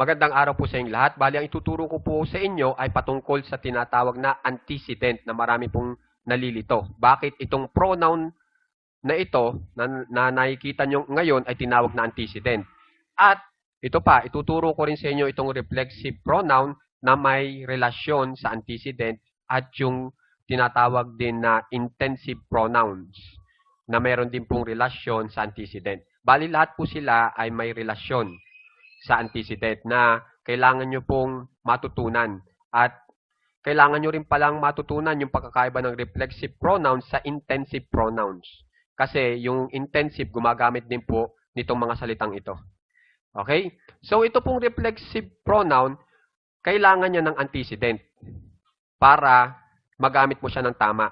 Magandang araw po sa inyong lahat. Bali, ang ituturo ko po sa inyo ay patungkol sa tinatawag na antecedent na marami pong nalilito. Bakit itong pronoun na ito na, na nakikita nyo ngayon ay tinawag na antecedent? At ito pa, ituturo ko rin sa inyo itong reflexive pronoun na may relasyon sa antecedent at yung tinatawag din na intensive pronouns na meron din pong relasyon sa antecedent. Bali, lahat po sila ay may relasyon sa antecedent na kailangan nyo pong matutunan. At kailangan nyo rin palang matutunan yung pagkakaiba ng reflexive pronouns sa intensive pronouns. Kasi yung intensive gumagamit din po nitong mga salitang ito. Okay? So ito pong reflexive pronoun, kailangan niya ng antecedent para magamit mo siya ng tama.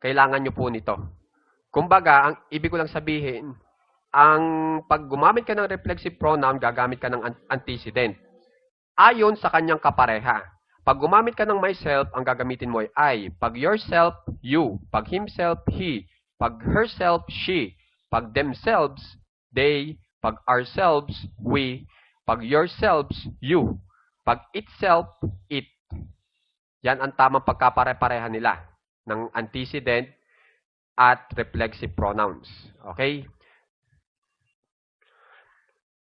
Kailangan nyo po nito. Kumbaga, ang ibig ko lang sabihin, ang pag gumamit ka ng reflexive pronoun, gagamit ka ng an- antecedent. Ayon sa kanyang kapareha. Pag gumamit ka ng myself, ang gagamitin mo ay I. Pag yourself, you. Pag himself, he. Pag herself, she. Pag themselves, they. Pag ourselves, we. Pag yourselves, you. Pag itself, it. Yan ang tamang pagkapare-pareha nila ng antecedent at reflexive pronouns. Okay?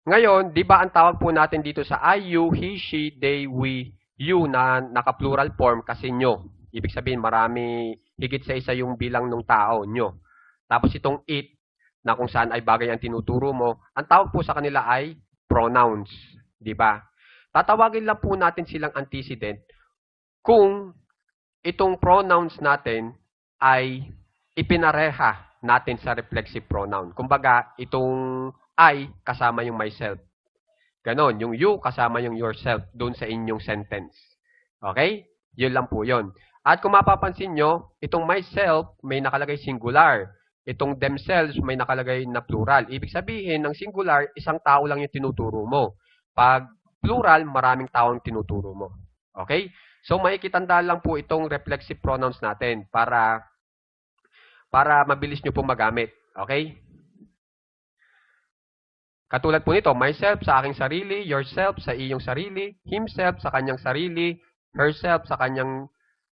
Ngayon, di ba ang tawag po natin dito sa I, you, he, she, they, we, you na naka-plural form kasi nyo. Ibig sabihin, marami, higit sa isa yung bilang ng tao, nyo. Tapos itong it, na kung saan ay bagay ang tinuturo mo, ang tawag po sa kanila ay pronouns. Di ba? Tatawagin lang po natin silang antecedent kung itong pronouns natin ay ipinareha natin sa reflexive pronoun. Kumbaga, itong I kasama yung myself. Ganon. Yung you kasama yung yourself doon sa inyong sentence. Okay? Yun lang po yun. At kung mapapansin nyo, itong myself may nakalagay singular. Itong themselves may nakalagay na plural. Ibig sabihin, ng singular, isang tao lang yung tinuturo mo. Pag plural, maraming tao ang tinuturo mo. Okay? So, makikitandaan lang po itong reflexive pronouns natin para para mabilis nyo pong magamit. Okay? Katulad po nito, myself sa aking sarili, yourself sa iyong sarili, himself sa kanyang sarili, herself sa kanyang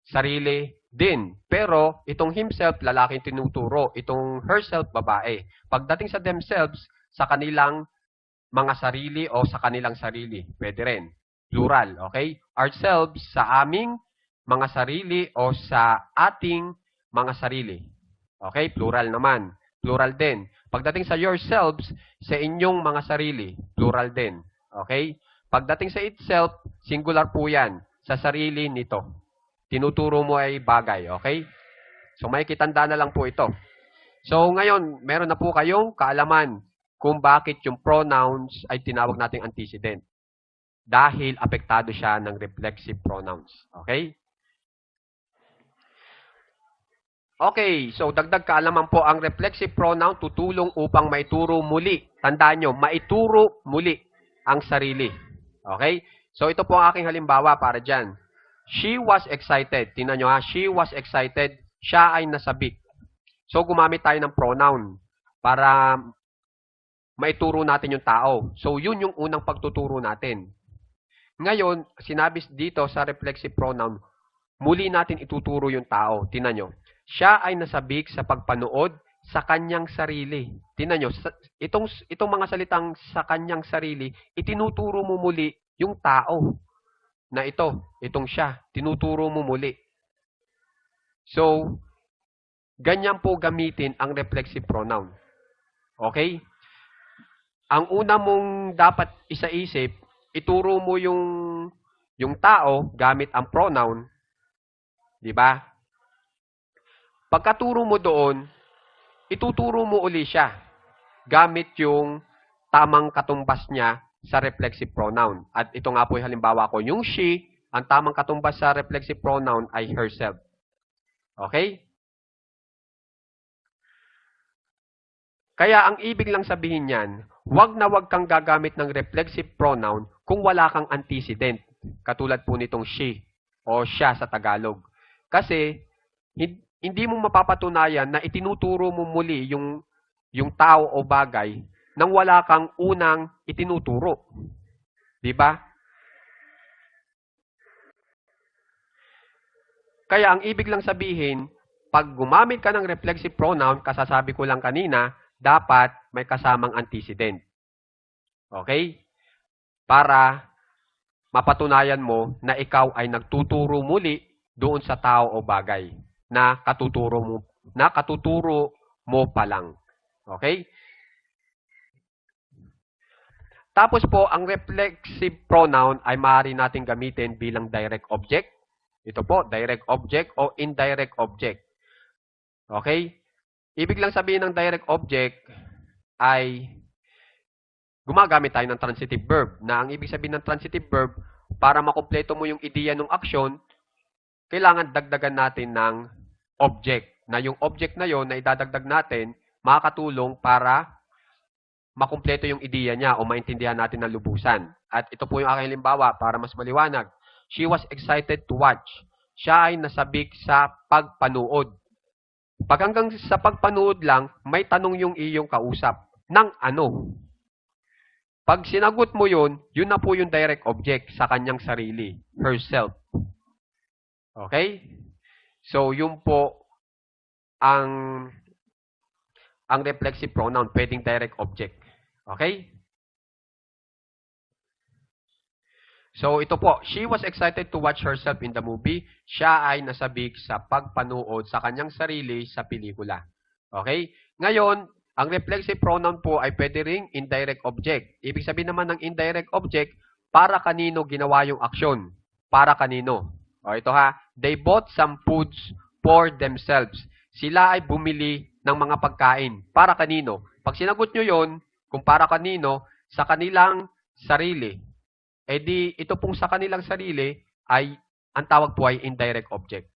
sarili din. Pero itong himself, lalaking tinuturo. Itong herself, babae. Pagdating sa themselves, sa kanilang mga sarili o sa kanilang sarili. Pwede rin. Plural, okay? Ourselves sa aming mga sarili o sa ating mga sarili. Okay? Plural naman. Plural din. Pagdating sa yourselves, sa inyong mga sarili, plural din. Okay? Pagdating sa itself, singular po yan. Sa sarili nito. Tinuturo mo ay bagay. Okay? So, may kitanda na lang po ito. So, ngayon, meron na po kayong kaalaman kung bakit yung pronouns ay tinawag nating antecedent. Dahil apektado siya ng reflexive pronouns. Okay? Okay, so dagdag kaalaman po ang reflexive pronoun tutulong upang maituro muli. Tandaan nyo, maituro muli ang sarili. Okay? So ito po ang aking halimbawa para dyan. She was excited. Tingnan nyo ha, she was excited. Siya ay nasabik. So gumamit tayo ng pronoun para maituro natin yung tao. So yun yung unang pagtuturo natin. Ngayon, sinabi dito sa reflexive pronoun, muli natin ituturo yung tao. Tingnan nyo. Siya ay nasabik sa pagpanood sa kanyang sarili. Tingnan nyo, itong, itong mga salitang sa kanyang sarili, itinuturo mo muli yung tao na ito, itong siya. Tinuturo mo muli. So, ganyan po gamitin ang reflexive pronoun. Okay? Ang una mong dapat isaisip, ituro mo yung yung tao gamit ang pronoun, 'di ba? Pagkaturo mo doon, ituturo mo uli siya gamit yung tamang katumbas niya sa reflexive pronoun. At ito nga po yung halimbawa ko, yung she, ang tamang katumbas sa reflexive pronoun ay herself. Okay? Kaya ang ibig lang sabihin niyan, wag na wag kang gagamit ng reflexive pronoun kung wala kang antecedent. Katulad po nitong she o siya sa Tagalog. Kasi hindi mo mapapatunayan na itinuturo mo muli yung yung tao o bagay nang wala kang unang itinuturo. Di ba? Kaya ang ibig lang sabihin, pag gumamit ka ng reflexive pronoun, kasasabi ko lang kanina, dapat may kasamang antecedent. Okay? Para mapatunayan mo na ikaw ay nagtuturo muli doon sa tao o bagay na katuturo mo na katuturo mo pa lang. Okay? Tapos po, ang reflexive pronoun ay maaari natin gamitin bilang direct object. Ito po, direct object o indirect object. Okay? Ibig lang sabihin ng direct object ay gumagamit tayo ng transitive verb. Na ang ibig sabihin ng transitive verb, para makumpleto mo yung ideya ng action, kailangan dagdagan natin ng object. Na yung object na yon na idadagdag natin, makakatulong para makumpleto yung ideya niya o maintindihan natin ng lubusan. At ito po yung aking halimbawa para mas maliwanag. She was excited to watch. Siya ay nasabik sa pagpanood. Pag hanggang sa pagpanood lang, may tanong yung iyong kausap. Ng ano? Pag sinagot mo yun, yun na po yung direct object sa kanyang sarili. Herself. Okay? So, yun po ang ang reflexive pronoun, pwedeng direct object. Okay? So, ito po, she was excited to watch herself in the movie. Siya ay nasabik sa pagpanood sa kanyang sarili sa pelikula. Okay? Ngayon, ang reflexive pronoun po ay pwede ring indirect object. Ibig sabihin naman ng indirect object, para kanino ginawa yung aksyon. Para kanino. O, ito ha, they bought some foods for themselves. Sila ay bumili ng mga pagkain. Para kanino? Pag sinagot nyo yon, kung para kanino, sa kanilang sarili. E di, ito pong sa kanilang sarili ay, ang tawag po ay indirect object.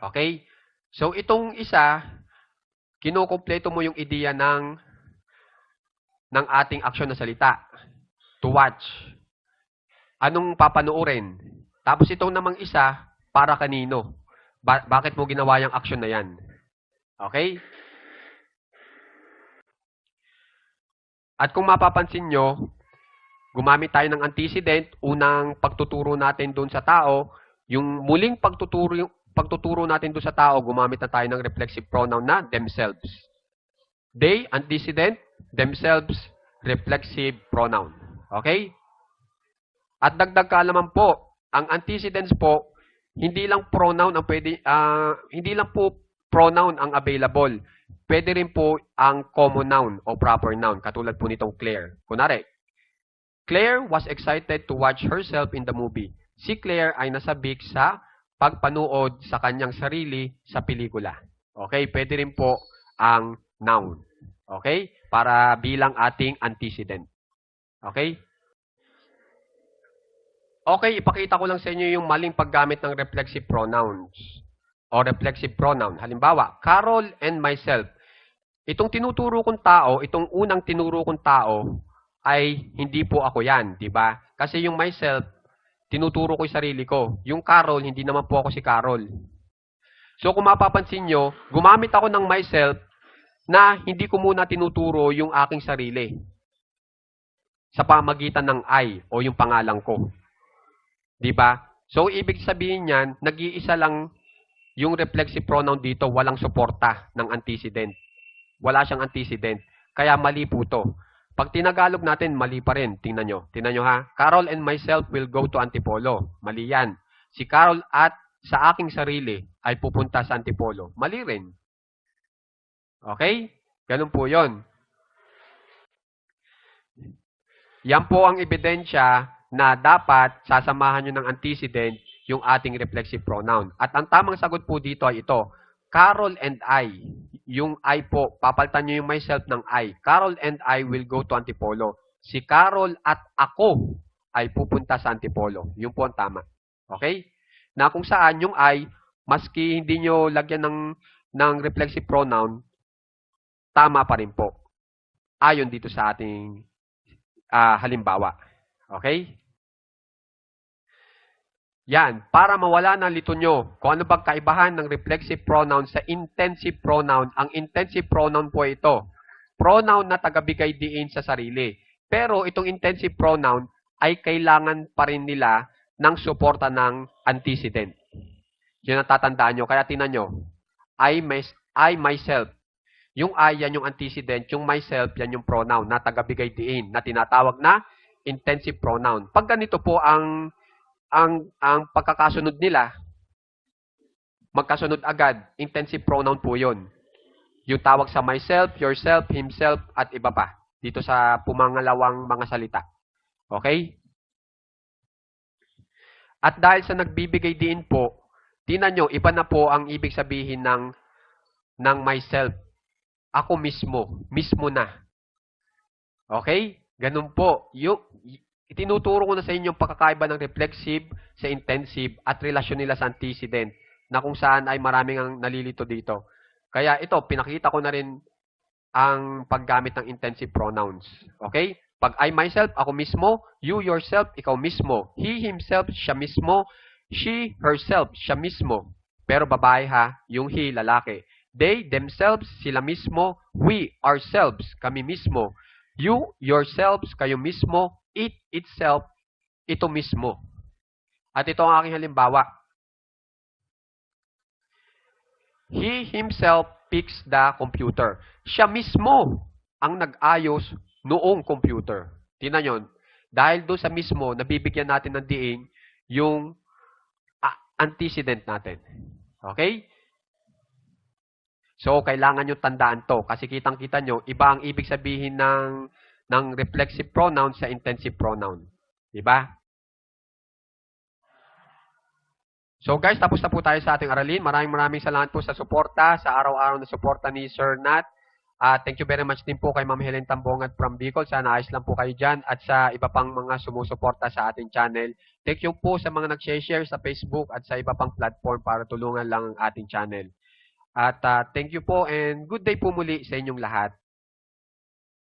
Okay? So, itong isa, kinukumpleto mo yung ideya ng, ng ating aksyon na salita. To watch. Anong papanoorin? Tapos itong namang isa, para kanino? Ba- bakit mo ginawa yung action na yan? Okay? At kung mapapansin nyo, gumamit tayo ng antecedent, unang pagtuturo natin doon sa tao, yung muling pagtuturo, pagtuturo natin doon sa tao, gumamit na tayo ng reflexive pronoun na themselves. They, antecedent, themselves, reflexive pronoun. Okay? At dagdag kaalaman po, ang antecedents po, hindi lang pronoun ang pwede, ah, hindi lang po pronoun ang available. Pwede rin po ang common noun o proper noun, katulad po nitong Claire. Kunwari, Claire was excited to watch herself in the movie. Si Claire ay nasabik sa pagpanood sa kanyang sarili sa pelikula. Okay? Pwede rin po ang noun. Okay? Para bilang ating antecedent. Okay? Okay, ipakita ko lang sa inyo yung maling paggamit ng reflexive pronouns o reflexive pronoun. Halimbawa, Carol and myself. Itong tinuturo kong tao, itong unang tinuro kong tao, ay hindi po ako yan, di ba? Kasi yung myself, tinuturo ko yung sarili ko. Yung Carol, hindi naman po ako si Carol. So kung mapapansin nyo, gumamit ako ng myself na hindi ko muna tinuturo yung aking sarili sa pamagitan ng I o yung pangalan ko. Di ba? So, ibig sabihin niyan, nag-iisa lang yung reflexive pronoun dito, walang suporta ng antecedent. Wala siyang antecedent. Kaya mali po to. Pag tinagalog natin, mali pa rin. Tingnan nyo. Tingnan nyo ha. Carol and myself will go to Antipolo. Mali yan. Si Carol at sa aking sarili ay pupunta sa Antipolo. Mali rin. Okay? Ganun po yon. Yan po ang ebidensya na dapat sasamahan nyo ng antecedent yung ating reflexive pronoun. At ang tamang sagot po dito ay ito. Carol and I. Yung I po, papalitan nyo yung myself ng I. Carol and I will go to Antipolo. Si Carol at ako ay pupunta sa Antipolo. Yun po ang tama. Okay? Na kung saan yung I, maski hindi nyo lagyan ng, ng reflexive pronoun, tama pa rin po. Ayon dito sa ating ah, halimbawa. Okay? Yan, para mawala ng lito nyo, kung ano bang kaibahan ng reflexive pronoun sa intensive pronoun. Ang intensive pronoun po ito, pronoun na tagabigay diin sa sarili. Pero itong intensive pronoun ay kailangan pa rin nila ng suporta ng antecedent. Yun ang tatandaan nyo. Kaya tinan nyo, I, mys- I myself. Yung I, yan yung antecedent. Yung myself, yan yung pronoun na tagabigay diin na tinatawag na intensive pronoun. Pag ganito po ang ang ang pagkakasunod nila, magkasunod agad, intensive pronoun po 'yon. Yung tawag sa myself, yourself, himself at iba pa dito sa pumangalawang mga salita. Okay? At dahil sa nagbibigay din po, tinan nyo, iba na po ang ibig sabihin ng ng myself. Ako mismo, mismo na. Okay? Ganun po. Yung, itinuturo ko na sa inyo yung pagkakaiba ng reflexive sa intensive at relasyon nila sa antecedent na kung saan ay maraming ang nalilito dito. Kaya ito, pinakita ko na rin ang paggamit ng intensive pronouns. Okay? Pag I myself, ako mismo, you yourself, ikaw mismo. He himself, siya mismo. She herself, siya mismo. Pero babae ha, yung he, lalaki. They themselves, sila mismo. We ourselves, kami mismo. You yourselves, kayo mismo. It itself, ito mismo. At ito ang aking halimbawa. He himself fixed the computer. Siya mismo ang nag-ayos noong computer. Tingnan yon. Dahil doon sa mismo, nabibigyan natin ng diing yung ah, antecedent natin. Okay? So, kailangan nyo tandaan to. Kasi kitang-kita nyo, iba ang ibig sabihin ng, ng reflexive pronoun sa intensive pronoun. Diba? So guys, tapos na po tayo sa ating aralin. Maraming maraming salamat po sa suporta, sa araw-araw na suporta ni Sir Nat. Ah, thank you very much din po kay Ma'am Helen Tambongan from Bicol. Sana ayos lang po kayo dyan. At sa iba pang mga sumusuporta sa ating channel. Thank you po sa mga nag-share sa Facebook at sa iba pang platform para tulungan lang ang ating channel. At ah, thank you po and good day po muli sa inyong lahat.